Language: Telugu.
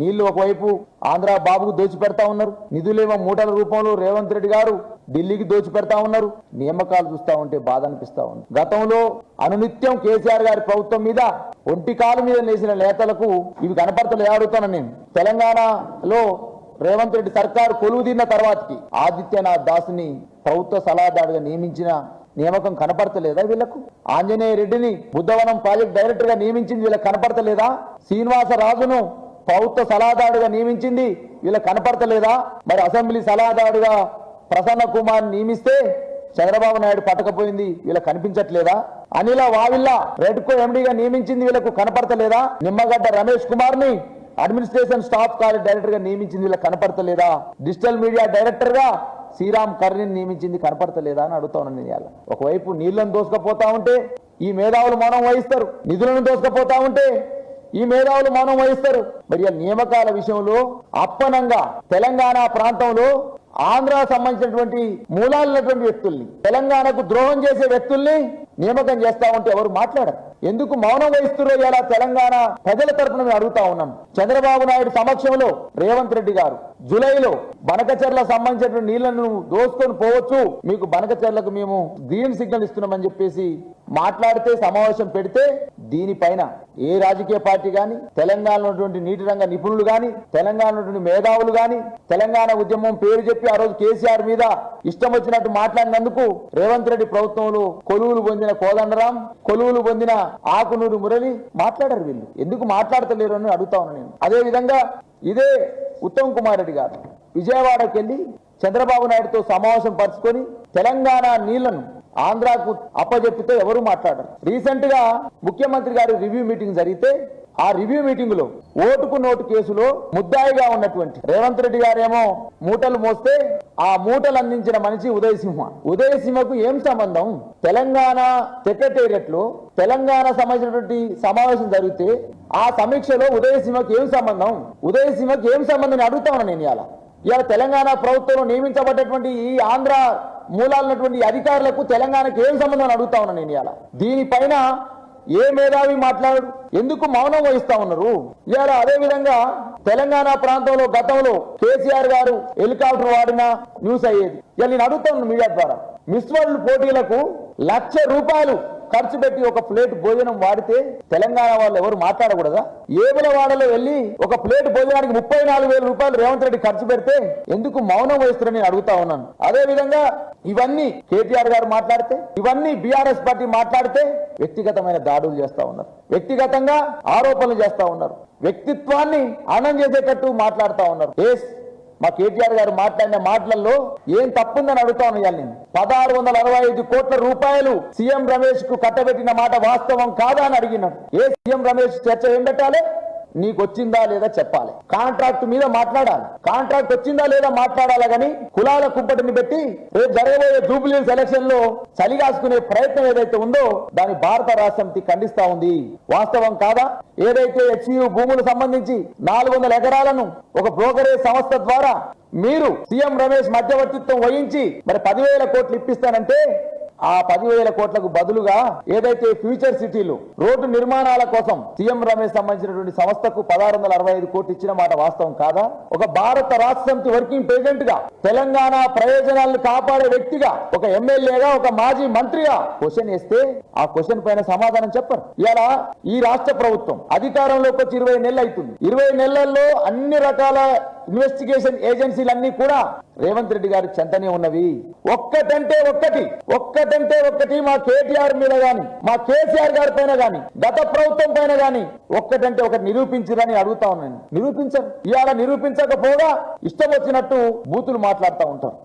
నీళ్ళు ఒకవైపు ఆంధ్ర బాబుకు దోచిపెడతా ఉన్నారు నిధులేమో మూటల రూపంలో రేవంత్ రెడ్డి గారు ఢిల్లీకి దోచిపెడతా ఉన్నారు. నియామకాలు చూస్తా ఉంటే బాధ అనిపిస్తా ఉంది. గతంలో అనునిత్యం కేసీఆర్ గారి ప్రభుత్వం మీద ఒంటి కాలు మీద నేసిన నేతలకు ఇవి కనపడతలు అడుగుతాను నేను. తెలంగాణలో రేవంత్ రెడ్డి సర్కారు కొలువు తీరిన తర్వాతకి ఆదిత్యనాథ్ దాస్ని ప్రభుత్వ సలహాదారుగా నియమించిన నియామకం కనపడతలేదా వీళ్ళకు? ఆంజనేయ రెడ్డిని బుద్ధవనం ప్రాజెక్ట్ డైరెక్టర్గా నియమించింది వీళ్ళకి కనపడతలేదా? శ్రీనివాసరాజును ప్రభుత్వ సలహాదారుగా నియమించింది. వీళ్ళకి కనపడతలేదా? మరి అసెంబ్లీ సలహాదారుగా ప్రసన్న కుమార్ నియమిస్తే చంద్రబాబు నాయుడు పట్టకపోయింది. వీళ్ళకి కనిపించట్లేదా? అనిల వావిల్ల రెడ్కో ఎండిగా నియమించింది వీళ్ళకు కనపడతలేదా? నిమ్మగడ్డ రమేష్ కుమార్ని అడ్మినిస్ట్రేషన్ స్టాఫ్ కాలేజ్ డైరెక్టర్గా నియమించింది వీళ్ళకి కనపడతలేదా? డిజిటల్ మీడియా డైరెక్టర్గా శ్రీరామ్ కర్ణిని నియమించింది కనపడతలేదా అని అడుగుతా ఉన్నాను నేను ఒకవైపు నీళ్ళను దోసుకపోతా ఉంటే ఈ మేధావులు మౌనం వహిస్తారు. నిధులను దోసుకపోతా ఉంటే ఈ మేధావులు మౌనం వహిస్తారు. మరి ఆ నియామకాల విషయంలో అప్పనంగా తెలంగాణ ప్రాంతంలో ఆంధ్ర సంబంధించినటువంటి మూలాలైనటువంటి వ్యక్తుల్ని తెలంగాణకు ద్రోహం చేసే వ్యక్తుల్ని నియామకం చేస్తా ఉంటే ఎవరు మాట్లాడరు. ఎందుకు మౌనం వహిస్తున్నారో ఇలా తెలంగాణ ప్రజల తరపున మేము అడుగుతా ఉన్నాం. చంద్రబాబు నాయుడు సమక్షంలో రేవంత్ రెడ్డి గారు జూలైలో బనకచర్ల సంబంధించినటువంటి నీళ్ళను దోసుకొని పోవచ్చు. మీకు బనకచర్లకు మేము గ్రీన్ సిగ్నల్ ఇస్తున్నామని చెప్పేసి మాట్లాడితే సమావేశం పెడితే దీనిపైన ఏ రాజకీయ పార్టీ గాని తెలంగాణలో ఉన్నటువంటి నీటి రంగ నిపుణులు గాని తెలంగాణ ఉన్నటువంటి మేధావులు గాని తెలంగాణ ఉద్యమం పేరు చెప్పి ఆ రోజు కేసీఆర్ మీద ఇష్టం వచ్చినట్టు మాట్లాడినందుకు రేవంత్ రెడ్డి ప్రభుత్వంలో కొలువులు పొందిన కోదండరాం కొలువులు పొందిన ఆకునూరు మురళి మాట్లాడారు వీళ్ళు. ఎందుకు మాట్లాడతలేరు అని అడుగుతా ఉన్నాను నేను. అదే విధంగా ఇదే ఉత్తమ్ కుమార్ రెడ్డి గారు విజయవాడకి వెళ్ళి చంద్రబాబు నాయుడుతో సమావేశం పరుచుకొని తెలంగాణ నీళ్ళను ఆంధ్రాకు అప్పజెప్పితే ఎవరు మాట్లాడరు. రీసెంట్గా ముఖ్యమంత్రి గారి రివ్యూ మీటింగ్ జరిగితే ఆ రివ్యూ మీటింగ్లో ఓటుకు నోటు కేసులో ముద్దాయిగా ఉన్నటువంటి రేవంత్ రెడ్డి గారేమో మూటలు మోస్తే ఆ మూటలు అందించిన మనిషి ఉదయసింహ ఉదయసింహకు ఏం సంబంధం? తెలంగాణ సెక్రటేరియట్లో తెలంగాణ సంబంధించినటువంటి సమావేశం జరిగితే ఆ సమీక్షలో ఉదయసింహకు ఏం సంబంధం? ఉదయసింహకు ఏం సంబంధం అని నేను ఇవాళ ఇవాళ తెలంగాణ ప్రభుత్వంలో నియమించబడ్డటువంటి ఈ ఆంధ్ర మూలాలన్నటువంటి అధికారులకు తెలంగాణకు ఏం సంబంధం అడుగుతా ఉన్నాను నేను ఇలా దీనిపైన ఏ మేధావి మాట్లాడు ఎందుకు మౌనం వహిస్తా ఉన్నారు? ఇవాళ అదే విధంగా తెలంగాణ ప్రాంతంలో గతంలో కేసీఆర్ గారు హెలికాప్టర్ వాడిన న్యూస్ అయ్యేది. ఇలా నేను అడుగుతాను మీడియా ద్వారా. మిస్ వరల్డ్ పోటీలకు లక్ష రూపాయలు ఖర్చు పెట్టి ఒక ప్లేట్ భోజనం వాడితే తెలంగాణ వాళ్ళు ఎవరు మాట్లాడకూడదా? ఏబుల వాడలో వెళ్ళి ఒక ప్లేట్ భోజనానికి ముప్పై నాలుగు వేల రూపాయలు రేవంత్ రెడ్డి ఖర్చు పెడితే ఎందుకు మౌనం వహిస్తారని నేను అడుగుతా ఉన్నాను. అదే విధంగా ఇవన్నీ కేటీఆర్ గారు మాట్లాడితే ఇవన్నీ బీఆర్ఎస్ పార్టీ మాట్లాడితే వ్యక్తిగతమైన దాడులు చేస్తా ఉన్నారు. వ్యక్తిగతంగా ఆరోపణలు చేస్తా ఉన్నారు. వ్యక్తిత్వాన్ని అనం చేసేటట్టు మాట్లాడుతా ఉన్నారు. ఎస్ మా కేటీఆర్ గారు మాట్లాడిన మాటలలో ఏం తప్పుందని అడుగుతాను ఇవాళ నేను. పదహారు వందల అరవై ఐదు కోట్ల రూపాయలు సీఎం రమేష్కు కట్టబెట్టిన మాట వాస్తవం కాదా అని అడిగినాడు. ఏ సీఎం రమేష్ చర్చ ఏం పెట్టాలి? నీకు వచ్చిందా లేదా చెప్పాలి. కాంట్రాక్ట్ మీద మాట్లాడాలి. కాంట్రాక్ట్ వచ్చిందా లేదా మాట్లాడాలి గాని కులాల కుంపటిని పెట్టి రేపు జరగబోయే జూబ్లీ సెలక్షన్లో చలిగాసుకునే ప్రయత్నం ఏదైతే ఉందో దాని భారత రాష్ట్రమితి ఖండిస్తా ఉంది. వాస్తవం కాదా? ఏదైతే హెచ్యు భూములు సంబంధించి నాలుగు వందల ఎకరాలను ఒక బ్రోకరేజ్ సంస్థ ద్వారా మీరు సీఎం రమేష్ మధ్యవర్తిత్వం వహించి మరి పదివేల కోట్లు ఇప్పిస్తానంటే ఆ పదివేల కోట్లకు బదులుగా ఏదైతే ఫ్యూచర్ సిటీలు రోడ్డు నిర్మాణాల కోసం సీఎం రమేష్ సంబంధించినటువంటి సంస్థకు పదహారు వందల అరవై ఐదు కోట్లు ఇచ్చిన మాట వాస్తవం కాదా? ఒక భారత రాష్ట్ర సమితి వర్కింగ్ ప్రెసిడెంట్గా తెలంగాణ ప్రయోజనాలను కాపాడే వ్యక్తిగా ఒక ఎమ్మెల్యేగా ఒక మాజీ మంత్రిగా క్వశ్చన్ వేస్తే ఆ క్వశ్చన్ పైన సమాధానం చెప్పరు. ఇలా ఈ రాష్ట్ర ప్రభుత్వం అధికారంలోకి వచ్చి ఇరవై నెలలు అవుతుంది. ఇరవై నెలల్లో అన్ని రకాల ఇన్వెస్టిగేషన్ ఏజెన్సీలన్నీ కూడా రేవంత్ రెడ్డి గారి చెంతనే ఉన్నవి. ఒక్కటంటే ఒక్కటి ఒక్కటంటే ఒక్కటి మా కేటీఆర్ మీద గాని మా కేసీఆర్ గారి పైన గాని గత ప్రభుత్వం పైన గాని ఒక్కటంటే ఒకటి నిరూపించరని అడుగుతా ఉన్నాను. నిరూపించరు. ఇవాళ నిరూపించకపోగా ఇష్టం వచ్చినట్టు బూతులు మాట్లాడుతూ ఉంటారు.